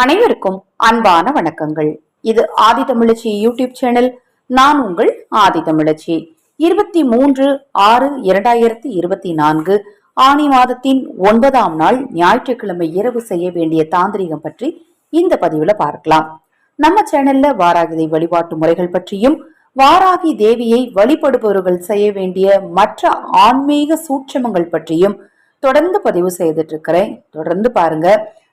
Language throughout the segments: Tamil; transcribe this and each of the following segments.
அனைவருக்கும் அன்பான வணக்கங்கள். இது ஆதி தமிழச்சி யூடியூப் சேனல். நான் உங்கள் ஆதி தமிழச்சி. இருபத்தி மூன்று ஆறு இரண்டாயிரத்தி இருபத்தி நான்கு ஆணி மாதத்தின் ஒன்பதாம் நாள் ஞாயிற்றுக்கிழமை இரவு செய்ய வேண்டிய தாந்திரிகம் பற்றி இந்த பதிவுல பார்க்கலாம். நம்ம சேனல்ல வாராகிதை வழிபாட்டு முறைகள் பற்றியும் வாராகி தேவியை வழிபடுபவர்கள் செய்ய வேண்டிய மற்ற ஆன்மீக சூட்சமங்கள் பற்றியும் தொடர்ந்து பதிவு செய்துட்டு இருக்கிறேன். தொடர்ந்து பாருங்க.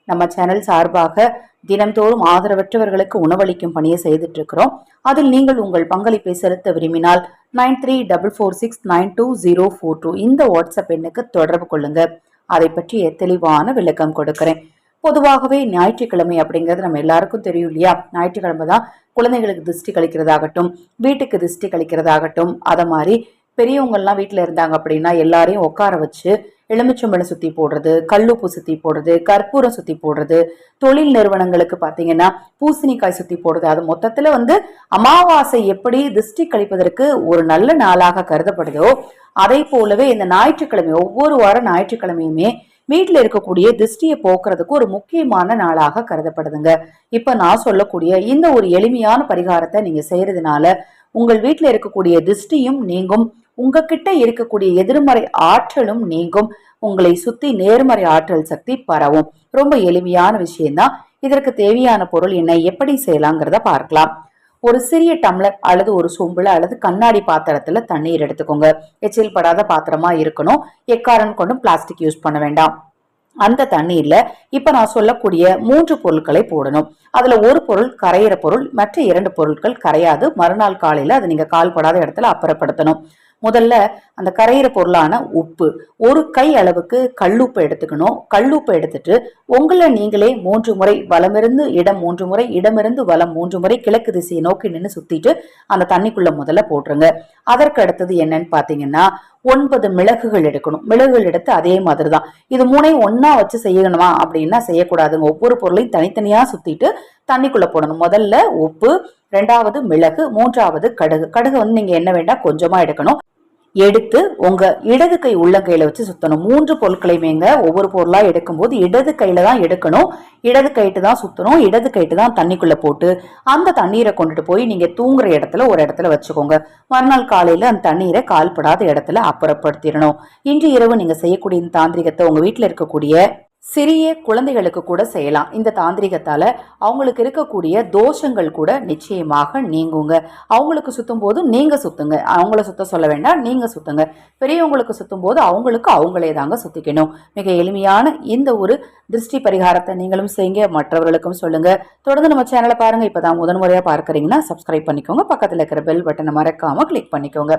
நம்ம சேனல் சார்பாக தினம்தோறும் ஆதரவற்றவர்களுக்கு உணவளிக்கும் பணியை செய்துட்டு இருக்கிறோம் அதில் நீங்கள் உங்கள் பங்களிப்பை செலுத்த விரும்பினால் nine three double four six nine two zero four two இந்த வாட்ஸ்அப் எண்ணுக்கு தொடர்பு கொள்ளுங்க. அதை பற்றிய தெளிவான விளக்கம் கொடுக்கிறேன். பொதுவாகவே ஞாயிற்றுக்கிழமை அப்படிங்கிறது நம்ம எல்லாருக்கும் தெரியும் இல்லையா? ஞாயிற்றுக்கிழமை தான் குழந்தைகளுக்கு திருஷ்டி கழிக்கிறதாகட்டும் வீட்டுக்கு திருஷ்டி கழிக்கிறதாகட்டும் அதை மாதிரி பெரியவங்கள்லாம் வீட்டில் இருந்தாங்க அப்படின்னா எல்லாரையும் உட்கார வச்சு எலுமிச்சம்பழம் சுத்தி போடுறது கல்லுப்பு சுத்தி போடுறது கற்பூரம் சுத்தி போடுறது தொழில் நிறுவனங்களுக்கு பார்த்தீங்கன்னா பூசணிக்காய் சுத்தி போடுறது. அது மொத்தத்துல வந்து அமாவாசை எப்படி திருஷ்டி கழிப்பதற்கு ஒரு நல்ல நாளாக கருதப்படுதோ அதை போலவே இந்த ஞாயிற்றுக்கிழமை ஒவ்வொரு வாரம் ஞாயிற்றுக்கிழமையுமே வீட்டில் இருக்கக்கூடிய திருஷ்டியை போக்குறதுக்கு ஒரு முக்கியமான நாளாக கருதப்படுதுங்க. இப்ப நான் சொல்லக்கூடிய இந்த ஒரு எளிமையான பரிகாரத்தை நீங்க செய்யறதுனால உங்கள் வீட்டில் இருக்கக்கூடிய திருஷ்டியும் நீங்கும் உங்ககிட்ட இருக்கக்கூடிய எதிர்மறை ஆற்றலும் நீங்கும் உங்களை சுத்தி நேர்மறை ஆற்றல் சக்தி பரவும். ரொம்ப எளிமையான விஷயம்தான். இதற்கு தேவையான பொருள் என்ன எப்படி செய்யலாங்கிறத பார்க்கலாம். ஒரு சிறிய டம்ளர் அல்லது ஒரு சொம்புல அல்லது கண்ணாடி பாத்திரத்துல தண்ணீர் எடுத்துக்கோங்க. எச்சில் படாத பாத்திரமா இருக்கணும். எக்காரன் கொண்டும் பிளாஸ்டிக் யூஸ் பண்ண வேண்டாம். அந்த தண்ணீர்ல இப்ப நான் சொல்லக்கூடிய மூன்று பொருட்களை போடணும். அதுல ஒரு பொருள் கரையிற பொருள் மற்ற இரண்டு பொருட்கள் கரையாது. மறுநாள் காலையில அதை நீங்க கால்படாத இடத்துல அப்புறப்படுத்தணும். முதல்ல அந்த கரையிற பொருளான உப்பு. ஒரு கை அளவுக்கு கல்லுப்பு எடுத்துக்கணும். கல்லுப்பு எடுத்துட்டு உங்களை நீங்களே மூன்று முறை வலமிருந்து இடம் மூன்று முறை இடமிருந்து வலம் மூன்று முறை கிழக்கு திசையை நோக்கி நின்று சுத்திட்டு அந்த தண்ணிக்குள்ள முதல்ல போட்டுருங்க. அதற்கு அடுத்தது என்னன்னு பாத்தீங்கன்னா ஒன்பது மிளகுகள் எடுக்கணும். மிளகுகள் எடுத்து அதே மாதிரி தான் இது மூணையும் ஒன்னா வச்சு செய்யணுமா அப்படின்னா செய்யக்கூடாதுங்க. ஒவ்வொரு பொருளையும் தனித்தனியா சுத்திட்டு தண்ணிக்குள்ள போடணும். முதல்ல உப்பு ரெண்டாவது மிளகு மூன்றாவது கடுகு. கடுகு வந்து நீங்க என்ன வேண்டாம் கொஞ்சமா எடுக்கணும். எடுத்து உங்க இடது கை உள்ளங்கையில வச்சு சுத்தணும். மூன்று பொருட்களையுமேங்க ஒவ்வொரு பொருளா எடுக்கும்போது இடது கையில தான் எடுக்கணும். இடது கைட்டு தான் சுத்தணும். இடது கைட்டு தான் தண்ணிக்குள்ள போட்டு அந்த தண்ணீரை கொண்டுட்டு போய் நீங்க தூங்குற இடத்துல ஒரு இடத்துல வச்சுக்கோங்க. மறுநாள் காலையில அந்த தண்ணீரை கால்படாத இடத்துல அப்புறப்படுத்திடணும். இன்று இரவு நீங்க செய்யக்கூடிய தாந்திரிகத்தை உங்க வீட்டில் இருக்கக்கூடிய சிறிய குழந்தைகளுக்கு கூட செய்யலாம். இந்த தாந்திரிகத்தால அவங்களுக்கு இருக்கக்கூடிய தோஷங்கள் கூட நிச்சயமாக நீங்குங்க. அவங்களுக்கு சுத்தும் போது நீங்க சுத்துங்க. அவங்கள சுத்த சொல்ல வேண்டாம் நீங்க சுத்துங்க. பெரியவங்களுக்கு சுத்தும் போது அவங்களுக்கு அவங்களே தாங்க சுத்திக்கணும். மிக எளிமையான இந்த ஒரு திருஷ்டி பரிகாரத்தை நீங்களும் செய்யுங்க. மற்றவர்களுக்கும் சொல்லுங்க. தொடர்ந்து நம்ம சேனலை பாருங்க. இப்பதான் முதன் முறையா பார்க்கறீங்கன்னா சப்ஸ்கிரைப் பண்ணிக்கோங்க. பக்கத்துல இருக்கிற பெல் பட்டனை மறக்காம கிளிக் பண்ணிக்கோங்க.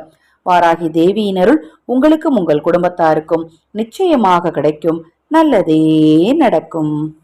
வாராகி தேவியினருள் உங்களுக்கும் உங்கள் குடும்பத்தாருக்கும் நிச்சயமாக கிடைக்கும். நல்லதே நடக்கும்.